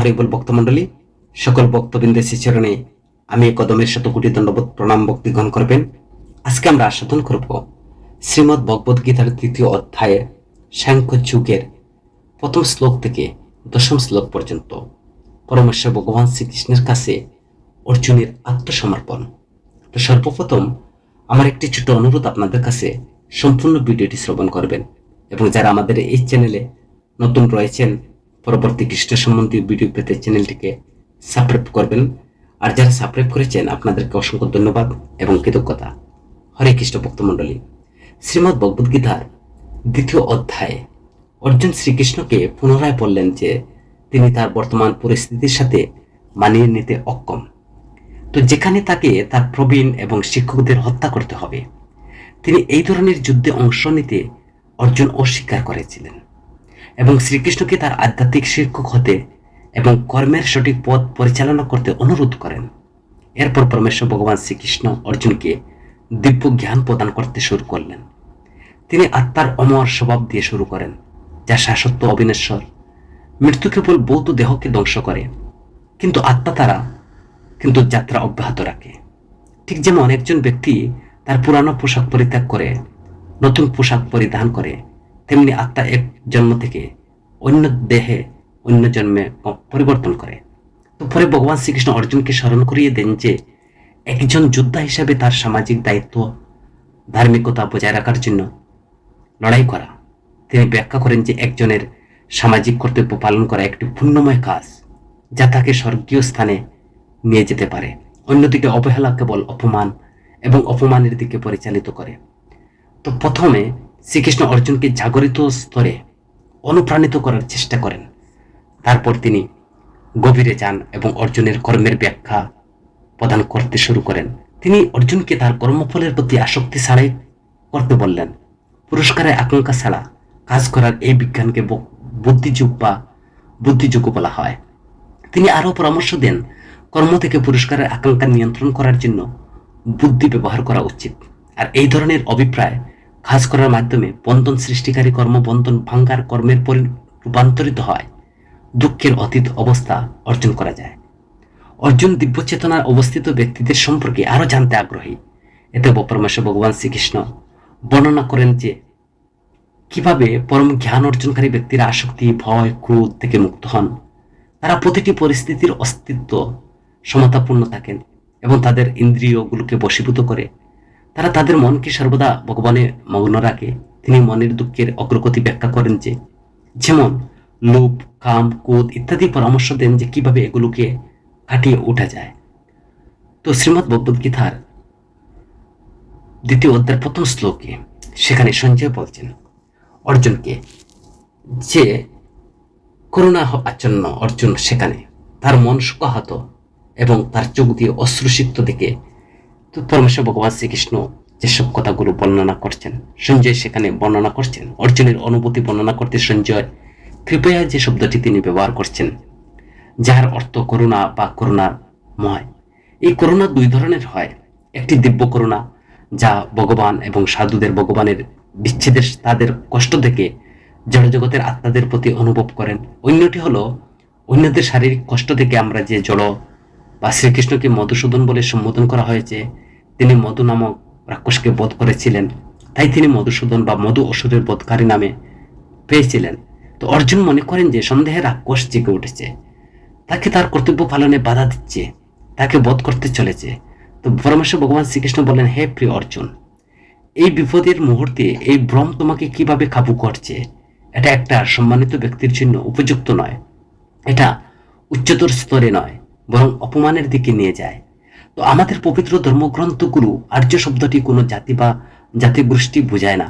হরিবল ভক্তমণ্ডলী সকল ভক্তবৃন্দের শ্রীচরণে আমি কদমের শত কোটি দণ্ডবোধ প্রণাম ভক্তি গ্রহণ করবেন। আজকে আমরা আস্বাদন করব শ্রীমৎ ভগবদ গীতার তৃতীয় অধ্যায়ে সাংখ্য যুগের প্রথম শ্লোক থেকে দশম শ্লোক পর্যন্ত। পরমেশ্বর ভগবান শ্রীকৃষ্ণের কাছে অর্জুনের আত্মসমর্পণ। তো সর্বপ্রথম আমার একটি ছোট অনুরোধ আপনাদের কাছে, সম্পূর্ণ ভিডিওটি শ্রবণ করবেন এবং যারা আমাদের এই চ্যানেলে নতুন রয়েছেন পরবর্তী কৃষ্ণ সম্বন্ধীয় ভিডিও পেতে চ্যানেলটিকে সাবস্ক্রাইব করবেন। আর যারা সাবস্ক্রাইব করেছেন, আপনাদেরকে অসংখ্য ধন্যবাদ এবং কৃতজ্ঞতা। হরে কৃষ্ণ ভক্তমণ্ডলী, শ্রীমদ্ ভগবদ গীতার দ্বিতীয় অধ্যায়ে। অর্জুন শ্রীকৃষ্ণকে পুনরায় বললেন যে, তিনি তার বর্তমান পরিস্থিতির সাথে মানিয়ে নিতে অক্ষম। তো যেখানে তাকে তার প্রবীণ এবং শিক্ষকদের হত্যা করতে হবে, তিনি এই ধরনের যুদ্ধে অংশ নিতে অর্জুন অস্বীকার করেছিলেন। এবং শ্রীকৃষ্ণকে তার আধ্যাত্মিক শিক্ষক হতে এবং কর্মের সঠিক পথ পরিচালনা করতে অনুরোধ করেন। এরপর পরমেশ্বর ভগবান শ্রীকৃষ্ণ অর্জুনকে দিব্য জ্ঞান প্রদান করতে শুরু করলেন। তিনি আত্মার অমর স্বভাব দিয়ে শুরু করেন, যা শাসত্ব অবিনশ্বর। মৃত্যু কেবল বৌদ্ধ দেহকে ধ্বংস করে, কিন্তু আত্মা তারা, কিন্তু যাত্রা অব্যাহত রাখে। ঠিক যেমন একজন ব্যক্তি তার পুরানো পোশাক পরিত্যাগ করে, নতুন পোশাক পরিধান করে তেমনি আত্মা এক জন্ম থেকে অন্য দেহে অন্য জন্মে পরিবর্তন করে। তো পরে ভগবান শ্রীকৃষ্ণ অর্জুনকে স্মরণ করিয়ে দেন যে একজন যোদ্ধা হিসাবে তার সামাজিক দায়িত্ব, ধার্মিকতা বজায় রাখার জন্য লড়াই করা। তিনি ব্যাখ্যা করেন যে একজনের সামাজিক কর্তব্য পালন করা একটি পুণ্যময় কাজ, যা তাকে স্বর্গীয় স্থানে নিয়ে যেতে পারে। অন্যদিকে অবহেলা কেবল অপমান এবং অপমানের দিকে পরিচালিত করে। তো প্রথমে শ্রীকৃষ্ণ অর্জুনকে জাগরিত স্তরে অনুপ্রাণিত করার চেষ্টা করেন। তারপর তিনি গভীরে যান এবং অর্জুনের কর্মের ব্যাখ্যা প্রদান করতে শুরু করেন। তিনি অর্জুনকে তার কর্মফলের প্রতি আসক্তি ছাড়াই করতে বললেন পুরস্কারের আকাঙ্ক্ষা ছাড়া কাজ করার এই বিজ্ঞানকে বুদ্ধিযুগ বা বুদ্ধিযোগ্য বলা হয়। তিনি আরও পরামর্শ দেন, কর্ম থেকে পুরস্কারের আকাঙ্ক্ষা নিয়ন্ত্রণ করার জন্য বুদ্ধি ব্যবহার করা উচিত। আর এই ধরনের অভিপ্রায় কাজ করার মাধ্যমে বন্ধন সৃষ্টিকারী কর্ম কর্মবন্ধন ভাঙ্গার কর্মের পরি, রূপান্তরিত হয়। দুঃখের অতীত অবস্থা অর্জন করা যায়। অর্জুন দিব্য চেতনার অবস্থিত ব্যক্তিদের সম্পর্কে আরও জানতে আগ্রহী। এতে পরমেশ্বর ভগবান শ্রীকৃষ্ণ বর্ণনা করেন যে, কীভাবে পরম জ্ঞান অর্জনকারী ব্যক্তিরা আসক্তি, ভয়, ক্রোধ থেকে মুক্ত হন। তারা প্রতিটি পরিস্থিতির অস্তিত্ব, সমতাপূর্ণ থাকেন এবং তাদের ইন্দ্রিয়গুলোকে বশীভূত করে তারা তাদের মনকে সর্বদা ভগবানে মগ্ন রাখে। তিনি মনের দুঃখের অগ্রগতি ব্যাখ্যা করেন যে, যেমন লোভ, কাম, ক্রোধ ইত্যাদি পরামর্শ দেন যে কীভাবে এগুলোকে কাটিয়ে ওঠা যায়। তো শ্রীমৎ ভগবদ গীতার দ্বিতীয় অধ্যায়ের প্রথম শ্লোকে সেখানে সঞ্জয় বলছেন, অর্জুনকে, যে করুণা আচ্ছন্ন অর্জুন সেখানে, তার মন শোকাহত এবং তার চোখ দিয়ে অশ্রুসিক্ত দেখে তো পরমেশ্বর ভগবান শ্রীকৃষ্ণ যেসব কথাগুলো বর্ণনা করছেন, সঞ্জয় সেখানে বর্ণনা করছেন, অর্জুনের অনুভূতি বর্ণনা করতে সঞ্জয়, কৃপয়া যে শব্দটি তিনি ব্যবহার করছেন, যার অর্থ করুণা বা করুণাময়। এই করুণা দুই ধরনের হয়। একটি দিব্য করুণা, যা ভগবান এবং সাধুদের ভগবানের বিচ্ছেদের, তাদের কষ্ট থেকে জড়জগতের আত্মাদের প্রতি অনুভব করেন। অন্যটি হলো, অন্যদের শারীরিক কষ্ট থেকে আমরা যে জড় বা শ্রীকৃষ্ণকে মধুসূদন বলে সম্বোধন করা হয়েছে তিনি মধু নামক রাক্ষসকে বধ করেছিলেন। তাই তিনি মধুসূদন বা মধু অসুরের বধকারী নামে পেয়েছিলেন। তো অর্জুন মনে করেন যে সন্দেহে রাক্ষস জেগে উঠেছে। তাকে তার কর্তব্য পালনে বাধা দিচ্ছে। তাকে বধ করতে চলেছে। তো পরমেশ্বর ভগবান শ্রীকৃষ্ণ বললেন, হে প্রিয় অর্জুন, এই বিপদের মুহূর্তে এই ভ্রম তোমাকে কীভাবে কাবু করছে? এটা একটা সম্মানিত ব্যক্তির জন্য উপযুক্ত নয়। এটা উচ্চতর স্তরে নয়, বরং অপমানের দিকে নিয়ে যায়। তো আমাদের পবিত্র ধর্মগ্রন্থগুলো আর্য শব্দটি কোনো জাতি বা জাতিগোষ্ঠী বোঝায় না।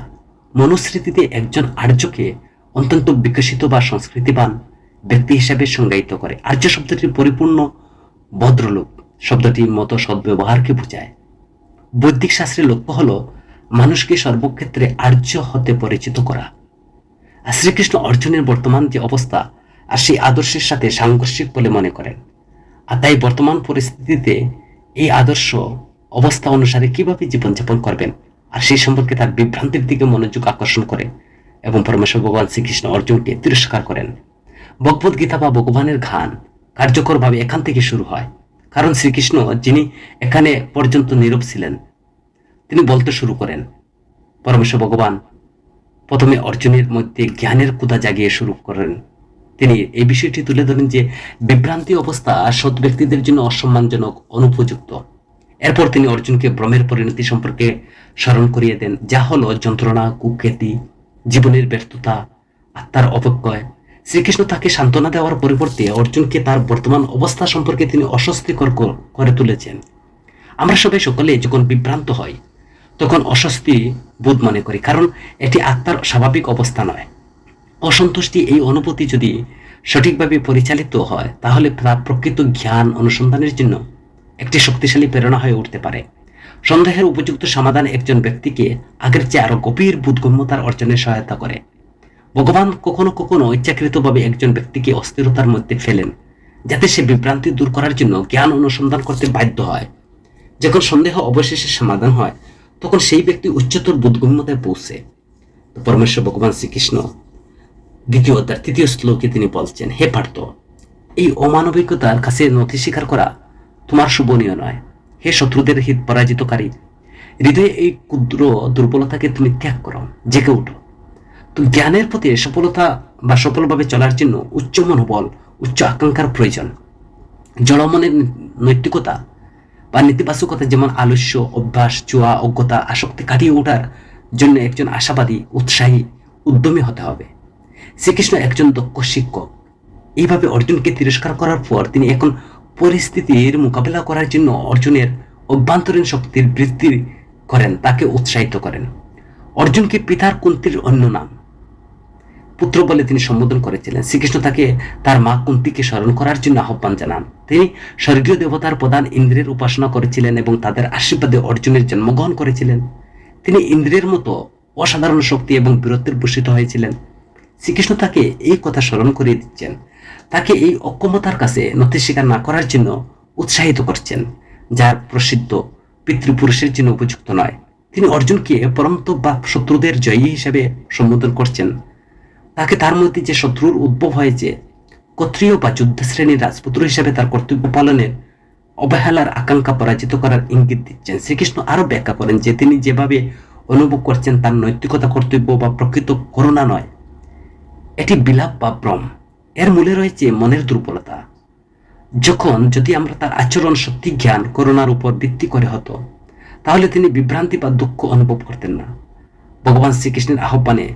মনুস্মৃতিতে একজন আর্যকে অত্যন্ত বিকশিত বা সংস্কৃতিবান ব্যক্তি হিসাবে সংজ্ঞায়িত করে। আর্য শব্দটির পরিপূর্ণ ভদ্রলোক শব্দটির মতো সদ্ব্যবহারকে বোঝায়। বৈদিক শাস্ত্রের লক্ষ্য হল মানুষকে সর্বক্ষেত্রে আর্য হতে পরিচিত করা। আর শ্রীকৃষ্ণ অর্জুনের বর্তমান যে অবস্থা, আর সেই আদর্শের সাথে সাংঘর্ষিক বলে মনে করেন। আর তাই বর্তমান পরিস্থিতিতে এই আদর্শ অবস্থা অনুসারে কীভাবে জীবনযাপন করবেন? আর সেই সম্পর্কে তার বিভ্রান্তির দিকে মনোযোগ আকর্ষণ করে এবং পরমেশ্বর ভগবান শ্রীকৃষ্ণ অর্জুনকে তিরস্কার করেন। ভগবদ গীতা বা ভগবানের গান কার্যকরভাবে এখান থেকে শুরু হয়, কারণ শ্রীকৃষ্ণ যিনি এখানে পর্যন্ত নীরব ছিলেন, তিনি বলতে শুরু করেন, পরমেশ্বর ভগবান, প্রথমে অর্জুনের মধ্যে জ্ঞানের কুদা জাগিয়ে শুরু করেন। তিনি এই বিষয়টি তুলে ধরেন যে বিভ্রান্তি অবস্থা সৎ ব্যক্তিদের জন্য অসম্মানজনক, অনুপযুক্ত। এরপর তিনি অর্জুনকে ব্রহ্মের পরিণতি সম্পর্কে স্মরণ করিয়ে দেন, যা হলো যন্ত্রণা কুখ্যাতি জীবনের ব্যর্থতা, আত্মার অপক্ষয় শ্রীকৃষ্ণ তাকে সান্ত্বনা দেওয়ার পরিবর্তে অর্জুনকে তার বর্তমান অবস্থা সম্পর্কে তিনি অস্বস্তিকর করে তুলেছেন। আমরা সবাই সকলে যখন বিভ্রান্ত হই, তখন অস্বস্তি বোধ মনে করি, কারণ এটি আত্মার স্বাভাবিক অবস্থা নয়। অসন্তুষ্টি এই অনুভূতি যদি সঠিকভাবে পরিচালিত হয়, তাহলে তার প্রকৃত জ্ঞান অনুসন্ধানের জন্য একটি শক্তিশালী প্রেরণা হয়ে উঠতে পারে। সন্দেহের উপযুক্ত সমাধান একজন ব্যক্তিকে আগের চেয়ে আরও গভীর বোধগম্যতার অর্জনে সহায়তা করে। ভগবান কখনো কখনো ইচ্ছাকৃতভাবে একজন ব্যক্তিকে অস্থিরতার মধ্যে ফেলেন, যাতে সে বিভ্রান্তি দূর করার জন্য জ্ঞান অনুসন্ধান করতে বাধ্য হয়। যখন সন্দেহ অবশেষে সমাধান হয়, তখন সেই ব্যক্তি উচ্চতর বোধগম্যতায় পৌঁছে। পরমেশ্বর ভগবান শ্রীকৃষ্ণ দ্বিতীয় অধ্যায় তৃতীয় শ্লোকে তিনি বলছেন, হে পার্থ, এই অমানবিকতার কাছে নথি স্বীকার করা তোমার শুভনীয় নয়। হে শত্রুদের হিত পরাজিতকারী, হৃদয়ে এই ক্ষুদ্র দুর্বলতাকে তুমি ত্যাগ করো, জেগে উঠো। তো জ্ঞানের প্রতি সফলতা বা সফলভাবে চলার জন্য উচ্চ মনোবল, উচ্চ আকাঙ্ক্ষার প্রয়োজন। জড়মনের নৈতিকতা বা নেতিবাচকতা যেমন আলস্য, অভ্যাস চুয়া অজ্ঞতা, আসক্তি কাটিয়ে ওঠার জন্য একজন আশাবাদী, উৎসাহী, উদ্যমী হতে হবে। শ্রীকৃষ্ণ একজন দক্ষ শিক্ষক। এইভাবে অর্জুনকে তিরস্কার করার পর তিনি এখন পরিস্থিতির মোকাবেলা করার জন্য অর্জুনের অভ্যন্তরীণ শক্তির বৃদ্ধি করেন, তাকে উৎসাহিত করেন। অর্জুনকে পিতার কুন্তির অন্য নাম। পুত্র বলে তিনি সম্বোধন করেছিলেন। শ্রীকৃষ্ণ তাকে তার মা কুন্তিকে স্মরণ করার জন্য আহ্বান জানান। তিনি স্বর্গীয় দেবতার প্রধান ইন্দ্রের উপাসনা করেছিলেন এবং তাদের আশীর্বাদে অর্জুনের জন্মগ্রহণ করেছিলেন। তিনি ইন্দ্রের মতো অসাধারণ শক্তি এবং বীরত্বের ভূষিত হয়েছিলেন। শ্রীকৃষ্ণ তাকে এই কথা স্মরণ করিয়ে দিচ্ছেন। তাকে এই অক্ষমতার কাছে নথি স্বীকার না করার জন্য উৎসাহিত করছেন যার প্রসিদ্ধ পিতৃপুরুষের জন্য উপযুক্ত নয়। তিনি অর্জুনকে পরন্ত বা শত্রুদের জয়ী হিসেবে সম্বোধন করছেন। তাকে তার মধ্যে যে শত্রুর উদ্ভব হয়েছে, ক্ষত্রিয় বা যুদ্ধ শ্রেণির রাজপুত্র হিসেবে তার কর্তব্য পালনের অবহেলার আকাঙ্ক্ষা পরাজিত করার ইঙ্গিত দিচ্ছেন। শ্রীকৃষ্ণ আরও ব্যাখ্যা করেন যে তিনি যেভাবে অনুভব করছেন তার নৈতিকতা, কর্তব্য বা প্রকৃত করুণা নয়। এটি বিলাপ বা ভ্রম। এর মূলে রয়েছে মনের দুর্বলতা। যখন যদি আমরা তার আচরণ সত্যি জ্ঞান, করুণার উপর ভিত্তি করে হতো, তাহলে তিনি বিভ্রান্তি বা দুঃখ অনুভব করতেন না। ভগবান শ্রীকৃষ্ণের আহ্বানে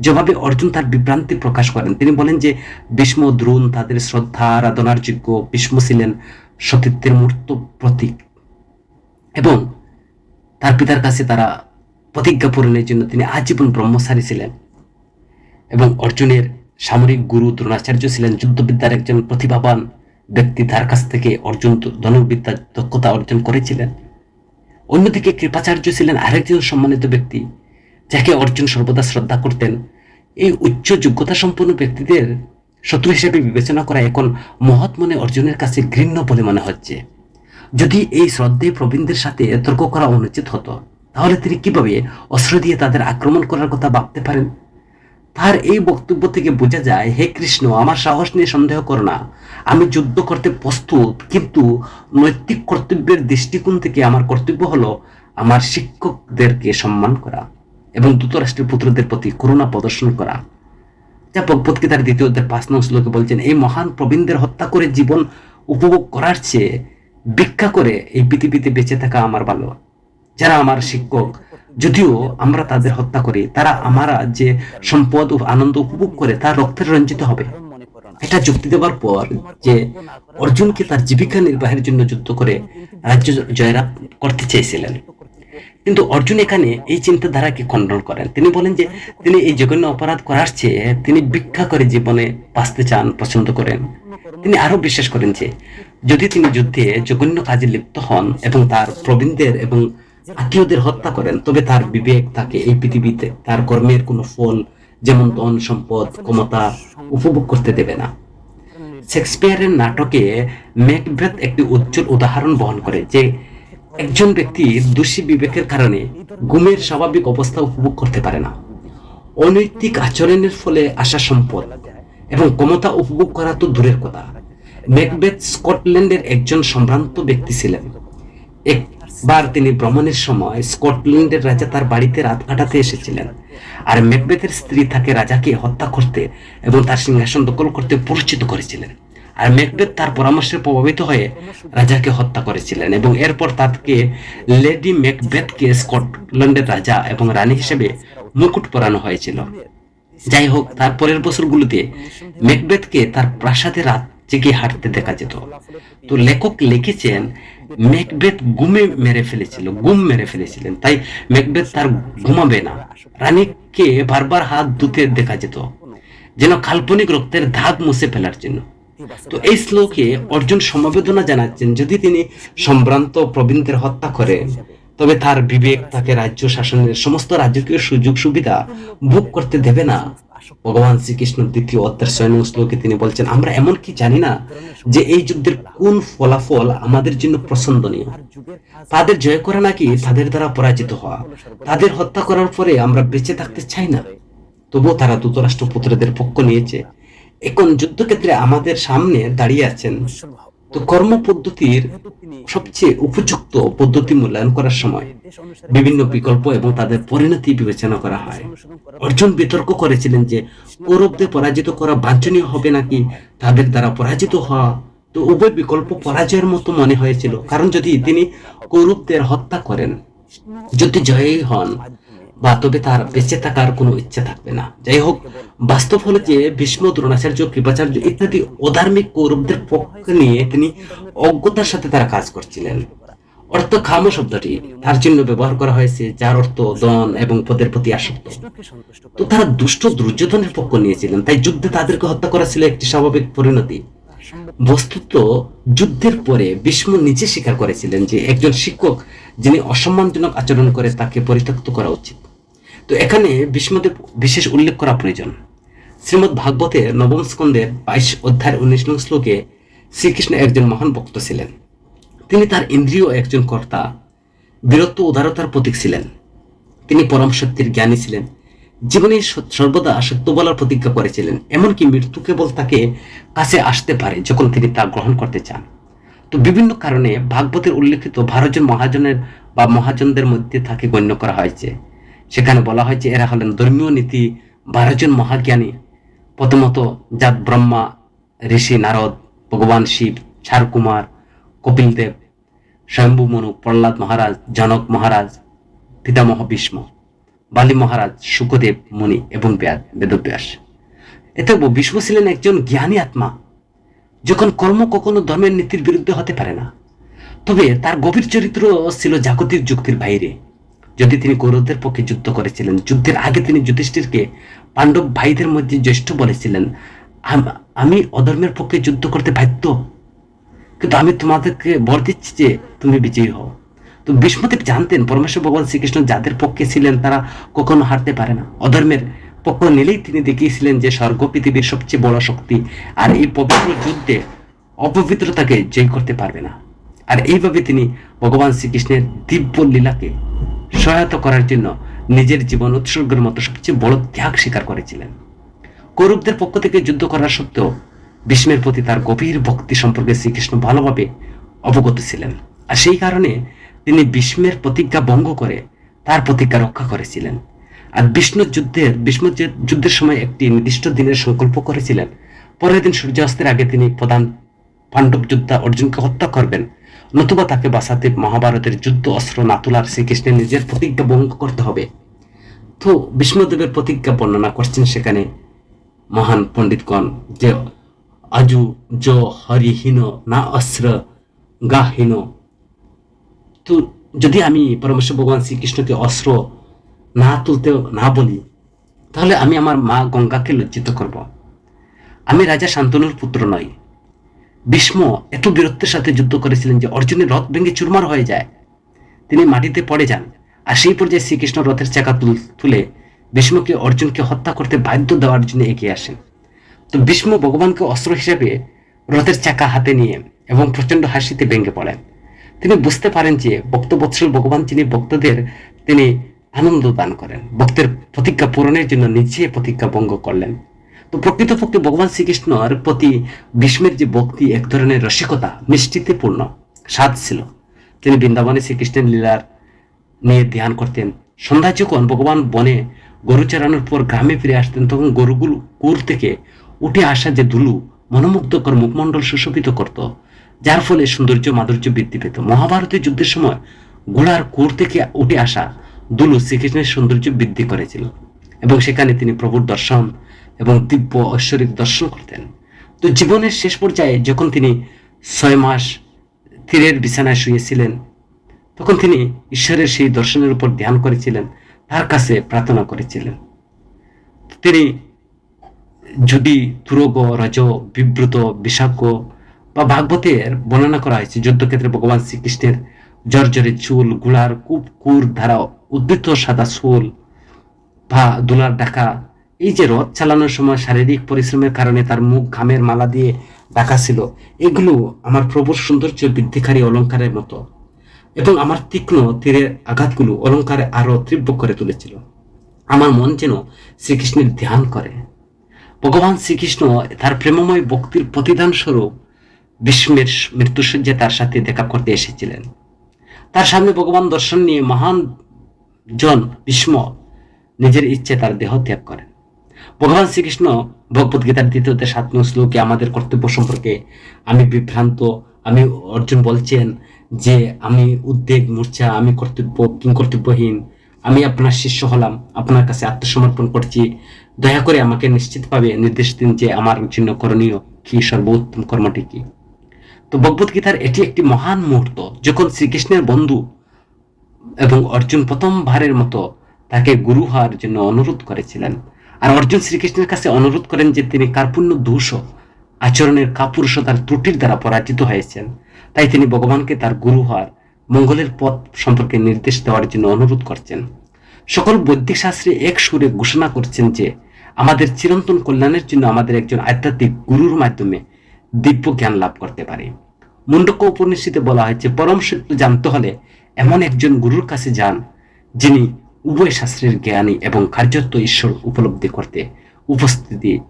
যেভাবে অর্জুন তার বিভ্রান্তি প্রকাশ করেন, তিনি বলেন যে ভীষ্ম দ্রোণ তাদের শ্রদ্ধা, আরাধনার যোগ্য। ভীষ্ম ছিলেন সতীত্বের মূর্ত প্রতীক। এবং তার পিতার কাছে তারা প্রতিজ্ঞা পূরণের জন্য তিনি আজীবন ব্রহ্মচারী ছিলেন। এবং অর্জুনের সামরিক গুরু দ্রোণাচার্য ছিলেন যুদ্ধবিদ্যার একজন প্রতিভাবান ব্যক্তি। তার কাছ থেকে অর্জুন ধনুর্বিদ্যার দক্ষতা অর্জন করেছিলেন। অন্যদিকে কৃপাচার্য ছিলেন আরেকজন সম্মানিত ব্যক্তি, যাকে অর্জুন সর্বদা শ্রদ্ধা করতেন। এই উচ্চ যোগ্যতা সম্পন্ন ব্যক্তিদের শত্রু হিসেবে বিবেচনা করা এখন মহৎ মনে অর্জুনের কাছে ঘৃণ্য বলে মনে হচ্ছে। যদি এই শ্রদ্ধে প্রবীণদের সাথে তর্ক করা অনুচিত হতো, তাহলে তিনি কীভাবে অস্ত্র দিয়ে তাদের আক্রমণ করার কথা ভাবতে পারেন? তার এই বক্তব্য থেকে বোঝা যায়, হে কৃষ্ণ, আমার সাহস নিয়ে সন্দেহ করো না। আমি যুদ্ধ করতে প্রস্তুত, কিন্তু নৈতিক কর্তব্যের দৃষ্টিকোণ থেকে আমার কর্তব্য হলো আমার শিক্ষকদেরকে সম্মান করা এবং দ্রুতরাষ্ট্রের পুত্রদের প্রতি করুণা প্রদর্শন করা। যা ভগবত গীতার দ্বিতীয় অধ্যায় পাঁচ নং শ্লোকে বলছেন, এই মহান প্রবীণদের হত্যা করে জীবন উপভোগ করার চেয়ে ভিক্ষা করে এই পৃথিবীতে বেঁচে থাকা আমার ভালো। যারা আমার শিক্ষক যদিও আমরা তাদের হত্যা করি, তারা আমরা যে সম্পদ ও আনন্দ উপভোগ করে তা রক্তের রঞ্জিত হবে। এটা যুক্তি দেওয়ার পর যে অর্জুনকে তার জীবিকা নির্বাহের জন্য যুদ্ধ করে রাজ্য জয়লাভ করতে চেয়েছিলেন। কিন্তু অর্জুন এখানে এই চিন্তাধারাকে খণ্ডন করেন। তিনি বলেন যে তিনি এই জঘন্য অপরাধ করার চেয়ে তিনি ভিক্ষা করে জীবনে বাঁচতে চান, পছন্দ করেন। তিনি আরও বিশ্বাস করেন যে যদি তিনি যুদ্ধে জঘন্য কাজে লিপ্ত হন এবং তার প্রবীণদের এবং আত্মীয়দের হত্যা করেন, তবে তার বিবেক তাকে এই পৃথিবীতে। তার কর্মের কোনো ফল যেমন ধন, সম্পদ, ক্ষমতা উপভোগ করতে দেবে না। শেক্সপিয়ারের নাটকে ম্যাকবেথ একটি উজ্জ্বল উদাহরণ বহন করে যে একজন ব্যক্তি দোষী বিবেকের কারণে গুমের স্বাভাবিক অবস্থা উপভোগ করতে পারে না। অনৈতিক আচরণের ফলে আসা সম্পদ এবং ক্ষমতা উপভোগ করা তো দূরের কথা। ম্যাকবেথ স্কটল্যান্ডের একজন সম্ভ্রান্ত ব্যক্তি ছিলেন। একবার তিনি ভ্রমণের সময় স্কটল্যান্ডের রাজা তার বাড়িতে রাত কাটাতে এসেছিলেন। আর ম্যাকবেথের স্ত্রী তাকে রাজাকে হত্যা করতে এবং তার সিংহাসন দখল করতে পরিচিত করেছিলেন। আর ম্যাকবেথ তার পরামর্শে প্রভাবিত হয়ে রাজাকে হত্যা করেছিলেন এবং এরপর তাকে লেডি ম্যাকবেথকে স্কটল্যান্ডের রাজা এবং রানী হিসেবে মুকুট পরানো হয়েছিল। যাই হোক, তার পরের বছরগুলোতে ম্যাকবেথকে তার প্রাসাদে রাত জেগে হাঁটতে দেখা যেত। তো লেখক লিখেছেন ম্যাকবেথ গুমে মেরে ফেলেছিল, গুম মেরে ফেলেছিলেন, তাই ম্যাকবেথ তার ঘুমাবে না। রানীকে বারবার হাত ধুতে দেখা যেত, যেন কাল্পনিক রক্তের দাগ মুছে ফেলার জন্য। তো এই শ্লোকে অর্জুন সমবেদনা জানাচ্ছেন, যদি তিনি সম্ভ্রান্ত প্রবীণদের হত্যা করে তবে তার বিবেক তাকে রাজ্য শাসনের সমস্ত রাজকীয় সুযোগ সুবিধা ভোগ করতে দেবে না। ভগবান শ্রীকৃষ্ণ দ্বিতীয় ছয় নং শ্লোকে তিনি বলছেন, আমরা এমন কি জানি না যে এই যুদ্ধের কোন ফলাফল আমাদের জন্য পছন্দনীয়? তাদের জয় করা নাকি তাদের দ্বারা পরাজিত হওয়া? তাদের হত্যা করার পরে আমরা বেঁচে থাকতে চাই না? তবুও তারা ধৃতরাষ্ট্র পুত্রদের পক্ষ নিয়েছে। এখন যুদ্ধক্ষেত্রে আমাদের সামনে দাঁড়িয়ে আছেন তো কর্ম পদ্ধতির সবচেয়ে উপযুক্ত পদ্ধতি মূল্যায়ন করার সময় বিভিন্ন বিকল্প এবং তাদের পরিণতি বিবেচনা করা হয়। অর্জুন বিতর্ক করেছিলেন যে, কৌরবদের পরাজিত করা বাঞ্ছনীয় হবে নাকি? তাদের দ্বারা পরাজিত হওয়া? তো উভয় বিকল্প পরাজয়ের মতো মনে হয়েছিল। কারণ যদি তিনি কৌরবদের হত্যা করেন, যদি জয়ী হন বা তবে তার বেঁচে থাকার কোনো ইচ্ছা থাকবে না। যাই হোক, বাস্তব হলো যে ভীষ্ম, দ্রোণাচার্য, কৃপাচার্য ইত্যাদি অধার্মিক কৌরবদের পক্ষে নিয়ে তিনি অজ্ঞতার সাথে তারা কাজ করছিলেন। অর্থ খাম শব্দটি তার জন্য ব্যবহার করা হয়েছে, যার অর্থ দন এবং পদের প্রতি আসক্ত। তো তারা দুষ্ট, দুর্যোধনের পক্ষ নিয়েছিলেন, তাই যুদ্ধে তাদেরকে হত্যা করা ছিল একটি স্বাভাবিক পরিণতি। বস্তুত যুদ্ধের পরে ভীষ্ম নিজে স্বীকার করেছিলেন যে একজন শিক্ষক যিনি অসম্মানজনক আচরণ করে তাকে পরিত্যক্ত করা উচিত। তো এখানে ভীষ্মদের বিশেষ উল্লেখ করা প্রয়োজন। শ্রীমৎ ভাগবতের নবম স্কন্ধের বাইশ অধ্যায়ের উনিশ নং শ্লোকে শ্রীকৃষ্ণ একজন মহান ভক্ত ছিলেন। তিনি তার ইন্দ্রিয় একজন কর্তা, বীরত্ব উদারতার প্রতীক ছিলেন। তিনি পরম সত্যের জ্ঞানী ছিলেন। জীবনে সর্বদা সত্য বলার প্রতিজ্ঞা করেছিলেন। এমনকি মৃত্যু কেবল তাকে কাছে আসতে পারে যখন তিনি তা গ্রহণ করতে চান। তো বিভিন্ন কারণে ভাগবতের উল্লেখিত ভারতজন মহাজনের বা মহাজনদের মধ্যে তাকে গণ্য করা হয়েছে। সেখানে বলা হয়েছে, এরা হলেন ধর্মীয় নীতি বারোজন মহাজ্ঞানী, প্রথমত জাত ব্রহ্মা, ঋষি নারদ, ভগবান শিব কুমার কপিল দেব স্বয়ম্ভু মনু, প্রহ্লাদ মহারাজ, জনক মহারাজ, পিতামহ ভীষ্ম। বালি মহারাজ, সুখদেব, মুনি এবং বেদব্যাস। এতে ভীষ্ম ছিলেন একজন জ্ঞানী আত্মা, যখন কর্ম কখনো ধর্মের নীতির বিরুদ্ধে হতে পারে না। তবে তার গভীর চরিত্র ছিল জাগতিক যুক্তির বাইরে। যদি তিনি কৌরবদের পক্ষে যুদ্ধ করেছিলেন, যুদ্ধের আগে তিনি যুধিষ্ঠিরকে পাণ্ডব ভাইদের মধ্যে জ্যেষ্ঠ বলেছিলেন আমি অধর্মের পক্ষে যুদ্ধ করতে বাধ্য। কিন্তু আমি তোমাদেরকে বর দিচ্ছি যে তুমি বিজয়ী হও। তো ভীষ্মদেব জানতেন পরমেশ্বর ভগবান শ্রীকৃষ্ণ যাদের পক্ষে ছিলেন তারা কখনো হারতে পারে না। অধর্মের পক্ষ নিলেই তিনি দেখিয়েছিলেন যে স্বর্গ পৃথিবীর সবচেয়ে বড় শক্তি। আর এই পবিত্র যুদ্ধে অপবিত্রতাকে জয় করতে পারবে না। আর এইভাবে তিনি ভগবান শ্রীকৃষ্ণের দিব্য লীলাকে সহায়তা করার জন্য নিজের জীবন উৎসর্গের মতো সবচেয়ে বড় ত্যাগ স্বীকার করেছিলেন। কৌরবদের পক্ষ থেকে যুদ্ধ করার সত্ত্বেও ভীষ্মের প্রতি তার গভীর ভক্তি সম্পর্কে শ্রীকৃষ্ণ ভালোভাবে অবগত ছিলেন। আর সেই কারণে তিনি ভীষ্মের প্রতিজ্ঞা ভঙ্গ করে তার প্রতিজ্ঞা রক্ষা করেছিলেন। আর বিষ্ণু যুদ্ধের যু- যুদ্ধের সময় একটি নির্দিষ্ট দিনের সংকল্প করেছিলেন, পরের দিন সূর্যাস্তের আগে তিনি প্রধান পাণ্ডব যোদ্ধা অর্জুনকে হত্যা করবেন, নতুবা তাকে বাঁচাতে মহাভারতের যুদ্ধ অস্ত্র না তোলার শ্রীকৃষ্ণের নিজের প্রতিজ্ঞা ভঙ্গ করতে হবে। তো বিষ্ণুদেবের প্রতিজ্ঞা বর্ণনা করছেন সেখানে মহান পণ্ডিতগণ যে, আজু জ হরিহীন না অস্ত্র, গাহীন তো যদি আমি পরমেশ্বর ভগবান শ্রীকৃষ্ণকে অস্ত্র না তুলতে, না বলি, তাহলে আমি আমার মা গঙ্গাকে লজ্জিত করব। আমি রাজা শান্তনুর পুত্র নই। ভীষ্ম এত বীরত্বের সাথে যুদ্ধ করেছিলেন যে অর্জুনের রথ ভেঙে চুরমার হয়ে যায়। তিনি মাটিতে পড়ে যান, আর সেই পর্যায়ে শ্রীকৃষ্ণ রথের চাকা তুল- ভীষ্মকে অর্জুনকে হত্যা করতে বাধ্য দেওয়ার জন্য এগিয়ে আসেন। তো ভীষ্ম ভগবানকে অস্ত্র হিসেবে রথের চাকা হাতে নিয়ে এবং প্রচণ্ড হাসিতে ভেঙে পড়েন। তিনি বুঝতে পারেন যে ভক্তবৎসল ভগবান যিনি ভক্তদের, তিনি আনন্দ দান করেন। ভক্তের প্রতিজ্ঞা পূরণের জন্য নিজে প্রতিজ্ঞা ভঙ্গ করলেন। তো প্রকৃতপক্ষে ভগবান শ্রীকৃষ্ণর প্রতি ভীষ্মের যে ভক্তি এক ধরনের রসিকতা, মিষ্টিতে পূর্ণ, স্বাদ ছিল। তিনি বৃন্দাবনে শ্রীকৃষ্ণের লীলার নিয়ে ধ্যান করতেন। সন্ধ্যায় যখন ভগবান বনে গরু চড়ানোর পর গ্রামে ফিরে আসতেন, তখন গরুগুলো কুর থেকে উঠে আসা যে দুলু, মনোমুগ্ধকর মুখমণ্ডল সুশোভিত করত। যার ফলে সৌন্দর্য মাধুর্য বৃদ্ধি পেত। মহাভারতের যুদ্ধের সময় ঘোড়ার কুর থেকে উঠে আসা দুলু শ্রীকৃষ্ণের সৌন্দর্য বৃদ্ধি করেছিল এবং সেখানে তিনি প্রভুর দর্শন এবং দিব্য ঐশ্বরিক দর্শন করতেন। তো জীবনের শেষ পর্যায়ে যখন তিনি ছয় মাস তীরের বিছানায় শুয়েছিলেন, তখন তিনি ঈশ্বরের সেই দর্শনের উপর ধ্যান করেছিলেন, তার কাছে প্রার্থনা করেছিলেন। তিনি যদি, তুরগ, রজ, বিব্রত বিষাক্য বা ভাগবতের বর্ণনা করা হয়েছে, যুদ্ধক্ষেত্রে ভগবান শ্রীকৃষ্ণের জর্জরে চুল, গুলার কূপ, কুর ধারা উদ্বৃত্ত সাদা চুল বা দুলার ডাকা, এই যে রথ চালানোর সময় শারীরিক পরিশ্রমের কারণে তার মুখ, ঘামের মালা দিয়ে ডাকা ছিল, এগুলো আমার প্রভুর সৌন্দর্য বৃদ্ধিকারী অলঙ্কারের মতো এবং আমার তীক্ষ্ণ তীরের আঘাতগুলো অলঙ্কারে আরও তীব্র করে তুলেছিল। আমার মন যেন শ্রীকৃষ্ণের ধ্যান করে। ভগবান শ্রীকৃষ্ণ তার প্রেমময় ভক্তির প্রতিদান স্বরূপ বিস্মের মৃত্যুসজ্জায় তার সাথে দেখা করতে এসেছিলেন। তার সামনে ভগবান দর্শন নিয়ে মহান জন ভীষ্ম নিজের ইচ্ছে তার দেহ ত্যাগ করেন। ভগবান শ্রীকৃষ্ণ ভগবত গীতার দ্বিতীয়তে সাত নং শ্লোকে আমাদের কর্তব্য সম্পর্কে আমি বিভ্রান্ত, আমি অর্জুন বলছেন যে আমি উদ্বেগ, মূর্ছা, আমি কর্তব্য, কিং কর্তব্যহীন, আমি আপনার শিষ্য হলাম, আপনার কাছে আত্মসমর্পণ করছি। দয়া করে আমাকে নিশ্চিতভাবে নির্দেশ দিন যে আমার জন্য করণীয় কি সর্বোত্তম কর্মটি কি। তো ভগবত গীতার এটি একটি মহান মুহূর্ত। যখন শ্রীকৃষ্ণের বন্ধু এবং অর্জুন প্রথমবারের মতো তাকে গুরু হওয়ার জন্য অনুরোধ করেছিলেন। আর অর্জুন শ্রীকৃষ্ণের কাছে অনুরোধ করেন যে তিনি কার্পুণ্য দোষ আচরণের কাপুরুষতার ত্রুটির দ্বারা পরাজিত হয়েছেন। তাই তিনি ভগবানকে তার গুরু হওয়ার মঙ্গলের পথ সম্পর্কে নির্দেশ দেওয়ার জন্য অনুরোধ করছেন। সকল বৈদিক শাস্ত্রে এক সুরে ঘোষণা করছেন যে, আমাদের চিরন্তন কল্যাণের জন্য আমাদের একজন আধ্যাত্মিক গুরুর মাধ্যমে দিব্য জ্ঞান লাভ করতে পারে। মুন্ডক উপনিষদে বলা হয়েছে, পরম সত্য জানতে হলে এমন একজন গুরুর কাছে যান, যিনি উভয় শাস্ত্রের জ্ঞানী এবং কার্যত্ব ঈশ্বর উপলব্ধি করতে উপস্থিতি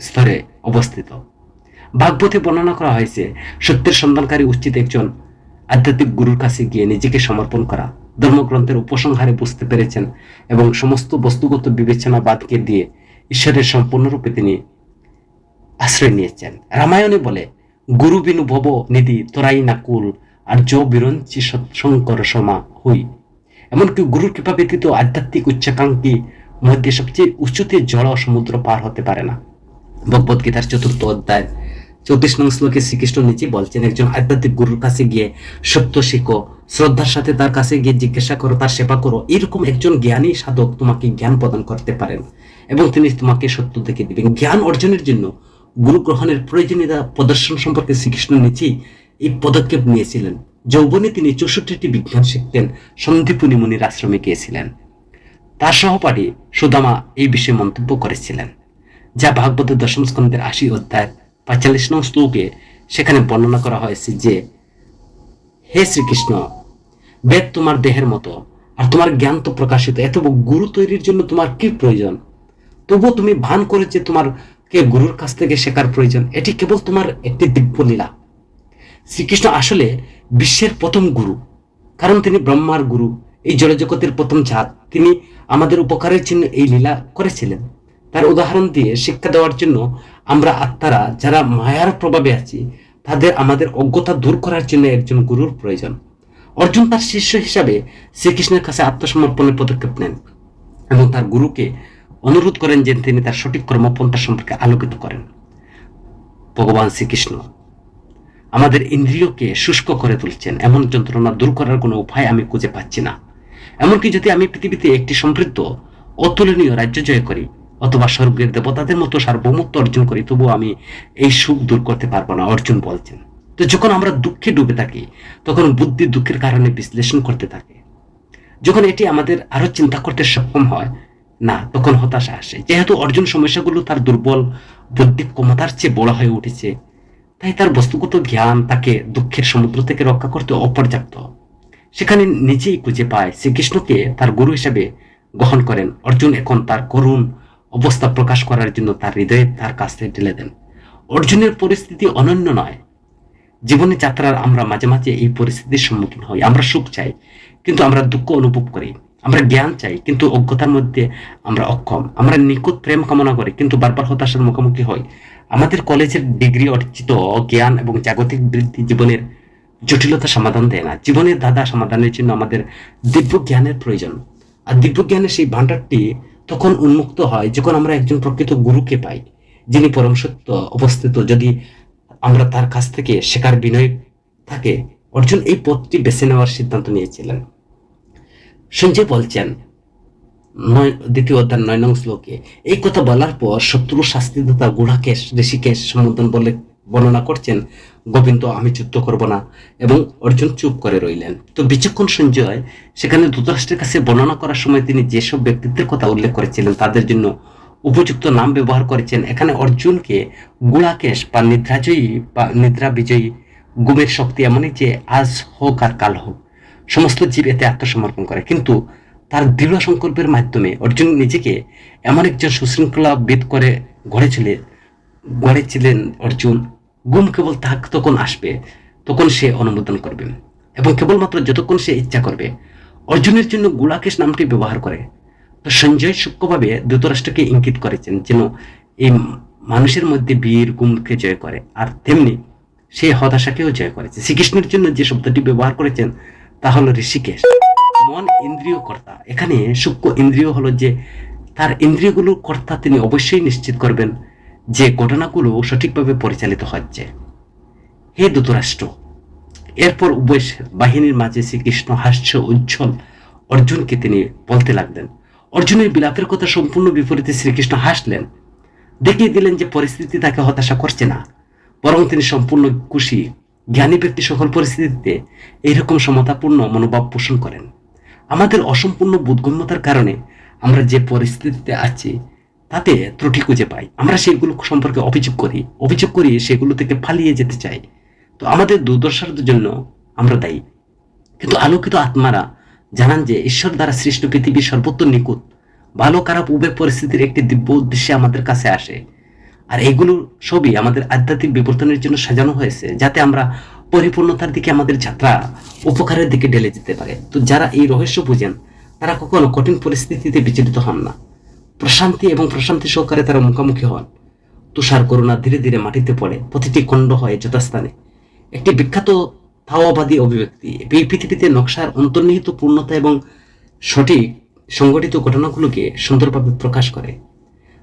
স্তরে অবস্থিত। ভাগবতে বর্ণনা করা হয়েছে, সত্যের সন্ধানকারী উচিত একজন আধ্যাত্মিক গুরুর কাছে গিয়ে নিজেকে সমর্পণ করা। ধর্মগ্রন্থের উপসংহারে বুঝতে পেরেছেন এবং সমস্ত বস্তুগত বিবেচনা বাদকে দিয়ে ঈশ্বরের সম্পূর্ণরূপে তিনি আশ্রয় নিয়েছেন। রামায়ণে বলে, গুরু বিনু ভব নিধি তোরাই নাকুল আর জ বিরঞ্চি সৎসঙ্কর সমা হই। এমনকি গুরুর কৃপা ব্যতীত আধ্যাত্মিক উচ্চাকাঙ্ক্ষী মধ্যে সবচেয়ে উচ্চতে জল সমুদ্র পার হতে পারে না। ভগবত গীতার চতুর্থ অধ্যায়, চৌত্রিশ নং শ্লোকে শ্রীকৃষ্ণ নিজে বলছেন, একজন আধ্যাত্মিক গুরুর কাছে গিয়ে সত্য শিখো, শ্রদ্ধার সাথে তার কাছে গিয়ে জিজ্ঞাসা করো, তার সেবা করো। এরকম একজন জ্ঞানী সাধক তোমাকে জ্ঞান প্রদান করতে পারেন এবং তিনি তোমাকে সত্য দেখে দিবেন। জ্ঞান অর্জনের জন্য গুরু গ্রহণের প্রয়োজনীয়তা প্রদর্শন সম্পর্কে শ্রীকৃষ্ণ নিজেই এই পদক্ষেপ নিয়েছিলেন। যৌবনে তিনি চৌষট্টিটি বিজ্ঞান শিখতেন সন্দীপুনি মুনির আশ্রমে গিয়েছিলেন। তার সহপাঠী সুদামা এই বিষয়ে মন্তব্য করেছিলেন, যা ভাগবতের দশম স্কন্ধের আশি অধ্যায় পঁয়তাল্লিশ নং শ্লোকে সেখানে বর্ণনা করা হয়েছে যে, হে শ্রীকৃষ্ণ, বেদ তোমার দেহের মতো আর তোমার জ্ঞান তো প্রকাশিত, এত গুরু তৈরির জন্য তোমার কি প্রয়োজন? তবুও তুমি ভান করে যে তোমার কে গুরুর কাছ থেকে শেখার প্রয়োজন, এটি কেবল তোমার একটি দিব্য লীলা। শ্রীকৃষ্ণ আসলে বিশ্বের প্রথম গুরু, কারণ তিনি ব্রহ্মার গুরু, এই জড়জগতের প্রথম জাত। তিনি আমাদের উপকারের জন্য এই লীলা করেছিলেন। তার উদাহরণ দিয়ে শিক্ষা দেওয়ার জন্য আমরা আত্মারা যারা মায়ার প্রভাবে আছি, তাদের আমাদের অজ্ঞতা দূর করার জন্য একজন গুরুর প্রয়োজন। অর্জুন তার শিষ্য হিসাবে শ্রীকৃষ্ণের কাছে আত্মসমর্পণের পদক্ষেপ নেন এবং তার গুরুকে অনুরোধ করেন যে তিনি তার সঠিক কর্মপন্থা সম্পর্কে আলোকিত করেন। ভগবান শ্রীকৃষ্ণ আমাদের ইন্দ্রিয়কে শুষ্ক করে তুলছেন। এমন যন্ত্রণা দূর করার কোনো উপায় আমি খুঁজে পাচ্ছি না। এমনকি যদি আমি পৃথিবীতে একটি সমৃদ্ধ, অতুলনীয় রাজ্য জয় করি, অথবা স্বর্গের দেবতাদের মতো সার্বভৌমত্ব অর্জন করি, তবুও আমি এই সুখ দূর করতে পারব না, অর্জুন বলছেন। তো যখন আমরা দুঃখে ডুবে থাকি, তখন বুদ্ধি দুঃখের কারণে বিশ্লেষণ করতে থাকে। যখন এটি আমাদের আরও চিন্তা করতে সক্ষম হয় না, তখন হতাশা আসে। যেহেতু অর্জুন সমস্যাগুলো তার দুর্বল বৌদ্ধিক ক্ষমতার চেয়ে বড় হয়ে উঠেছে, তাই তার বস্তুগত জ্ঞান তাকে দুঃখের সমুদ্র থেকে রক্ষা করতে অপর্যাপ্ত। সেখানে নিজেই খুঁজে পায় শ্রীকৃষ্ণকে তার গুরু হিসেবে গ্রহণ করেন। অর্জুন এখন তার করুণ অবস্থা প্রকাশ করার জন্য তার হৃদয়ে তার কাছে ঢেলে দেন। অর্জুনের পরিস্থিতি অনন্য নয়। জীবনে যাত্রার আমরা মাঝে মাঝে এই পরিস্থিতির সম্মুখীন হই। আমরা সুখ চাই, কিন্তু আমরা দুঃখ অনুভব করি। আমরা জ্ঞান চাই, কিন্তু অজ্ঞতার মধ্যে আমরা অক্ষম। আমরা নিখুঁত প্রেম কামনা করি, কিন্তু বারবার হতাশার মুখোমুখি হই। আমাদের কলেজের ডিগ্রি অর্জিত জ্ঞান এবং জাগতিক বৃদ্ধি জীবনের জটিলতা সমাধান দেয় না। জীবনের দাদা সমাধানের জন্য আমাদের দিব্য জ্ঞানের প্রয়োজন। আর দিব্য জ্ঞানের সেই ভাণ্ডারটি তখন উন্মুক্ত হয় যখন আমরা একজন প্রকৃত গুরুকে পাই, যিনি পরম সত্য অবস্থিত। যদি আমরা তার কাছ থেকে শেখার বিনয় থাকে, অর্জুন এই পথটি বেছে নেওয়ার সিদ্ধান্ত নিয়েছিলেন। সঞ্জয় বলছেন, নয়, দ্বিতীয় অধ্যায় নয় নং শ্লোকে, এই কথা বলার পর শত্রু শাস্তিদাতা গুড়াকেশ ঋষিকেশ সম্বোধন বলে বর্ণনা করছেন, গোবিন্দ, আমি যুদ্ধ করব না। এবং অর্জুন চুপ করে রইলেন। তো বিচক্ষণ সঞ্জয়, সেখানে ধৃতরাষ্ট্রের কাছে বর্ণনা করার সময় তিনি যেসব ব্যক্তিত্বের কথা উল্লেখ করেছিলেন, তাদের জন্য উপযুক্ত নাম ব্যবহার করেছেন। এখানে অর্জুনকে গুড়াকেশ বা নিদ্রাজয়ী বা নিদ্রা বিজয়ী গুমের শক্তি এমনই যে আজ হোক আর কাল হোক। সমস্ত জীব এতে আত্মসমর্পণ করে। কিন্তু তার দৃঢ় সংকল্পের মাধ্যমে অর্জুন নিজেকে এমন একজন সুশৃঙ্খলা বিদ করে গড়েছিলেন গড়েছিলেন অর্জুন। গুম কেবল তাহাক তখন আসবে, তখন সে অনুমোদন করবে এবং কেবলমাত্র যতক্ষণ সে ইচ্ছা করবে, অর্জুনের জন্য গুলাকেশ নামটি ব্যবহার করে। তো সঞ্জয় সূক্ষ্মভাবে ধৃতরাষ্ট্রকে ইঙ্গিত করেছেন যেন এই মানুষের মধ্যে বীর গুমকে জয় করে। আর তেমনি সে হতাশাকেও জয় করেছে। শ্রীকৃষ্ণের জন্য যে শব্দটি ব্যবহার করেছেন তা হলো ঋষিকেশ। মন ইন্দ্রিয় কর্তা। এখানে সূক্ষ্ম ইন্দ্রিয় হলো যে, তার ইন্দ্রিয়গুলোর কর্তা তিনি অবশ্যই নিশ্চিত করবেন যে ঘটনাগুলো সঠিকভাবে পরিচালিত হচ্ছে। হে ধৃতরাষ্ট্র, এরপর উভয় বাহিনীর মাঝে শ্রীকৃষ্ণ হাস্য উজ্জ্বল অর্জুনকে তিনি বলতে লাগলেন, অর্জুনের বিলাপের কথা সম্পূর্ণ বিপরীতে শ্রীকৃষ্ণ হাসলেন। দেখিয়ে দিলেন যে পরিস্থিতি তাকে হতাশা করছে না, বরং তিনি সম্পূর্ণ খুশি জ্ঞানী ব্যক্তি সকল পরিস্থিতিতে এইরকম সমতাপূর্ণ মনোভাব পোষণ করেন। আমাদের অসম্পূর্ণ বোধগম্যতার কারণে আমরা যে পরিস্থিতিতে আছি, তাতে ত্রুটি খুঁজে পাই। আমরা সেগুলো সম্পর্কে অভিযোগ করি। অভিযোগ করি সেগুলো থেকে পালিয়ে যেতে চাই। তো আমাদের দুর্দশার জন্য আমরা দায়ী। কিন্তু আলোকিত আত্মারা জানান যে ঈশ্বর দ্বারা সৃষ্ট পৃথিবী সর্বত্র নিখুঁত, ভালো খারাপ উভয় পরিস্থিতির একটি দিব্য উদ্দেশ্যে আমাদের কাছে আসে। আর এগুলো সবই আমাদের আধ্যাত্মিক বিবর্তনের জন্য সাজানো হয়েছে, যাতে আমরা পরিপূর্ণতার দিকে আমাদের যাত্রা উপকারের দিকে ঢেলে যেতে পারে। তো যারা এই রহস্য বুঝেন, তারা কখনো কঠিন পরিস্থিতিতে বিচলিত হন না। প্রশান্তি এবং প্রশান্তি সহকারে তারা মুখোমুখি হন। তুষার করুণা ধীরে ধীরে মাটিতে পড়ে, প্রতিটি খণ্ড হয় যথাস্থানে। একটি বিখ্যাত তাওয়াবাদী অভিব্যক্তি, এই পৃথিবীতে নকশার অন্তর্নিহিত পূর্ণতা এবং সঠিক সংগঠিত ঘটনাগুলোকে সুন্দরভাবে প্রকাশ করে।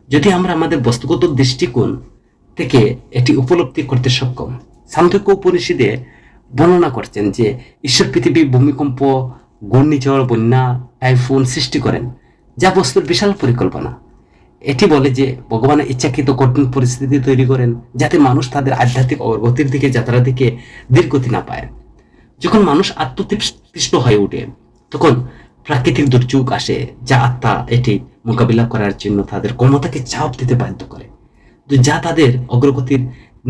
যদি আমরা আমাদের বস্তুগত দৃষ্টিকোণ থেকে এটি উপলব্ধি করতে সক্ষম সান্ধ্যক্য উপনিষদে বর্ণনা করছেন যে ঈশ্বর পৃথিবী, ভূমিকম্প, ঘূর্ণিঝড়, বন্যা, টাইফুন সৃষ্টি করেন, যা বস্তুর বিশাল পরিকল্পনা। এটি বলে যে ভগবানের ইচ্ছাকৃত কঠিন পরিস্থিতি তৈরি করেন, যাতে মানুষ তাদের আধ্যাত্মিক অগ্রগতির দিকে যাত্রা দিকে দীর্ঘতি না পায়। যখন মানুষ আত্মতৃষ্ট হয়ে ওঠে, তখন প্রাকৃতিক দুর্যোগ আসে, যা আত্মা এটি মোকাবিলা করার জন্য তাদের ক্ষমতাকে চাপ দিতে বাধ্য করে। যা তাদের অগ্রগতির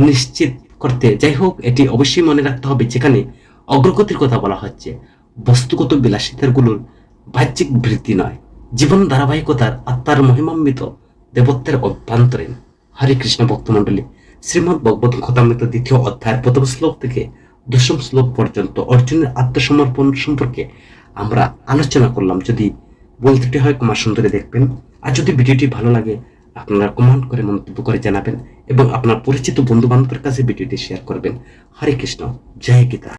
নিশ্চিত করতে, যাই হোক, এটি অবশ্যই মনে রাখতে হবে, যেখানে অগ্রগতির কথা বলা হচ্ছে। বস্তুগত বিলাসিতারগুলোর বাহ্যিক বৃদ্ধি নয়, জীবন ধারাবাহিকতার আত্মার মহিমান্বিত দেবত্বের অভ্যন্তরীণ। হরে কৃষ্ণ ভক্তমণ্ডলী শ্রীমৎ ভগবত কথামৃত দ্বিতীয় অধ্যায়ের প্রথম শ্লোক থেকে দশম শ্লোক পর্যন্ত অর্জুনের আত্মসমর্পণ সম্পর্কে আমরা আলোচনা করলাম, যদি বলতেটি হয় কুমার সুন্দরী দেখবেন, আর যদি ভিডিওটি ভালো লাগে, আপনারা কমেন্ট করে মন্তব্য করে জানাবেন এবং আপনার পরিচিত বন্ধু বান্ধবের কাছে ভিডিওটি শেয়ার করবেন। হরে কৃষ্ণ, জয় গীতা।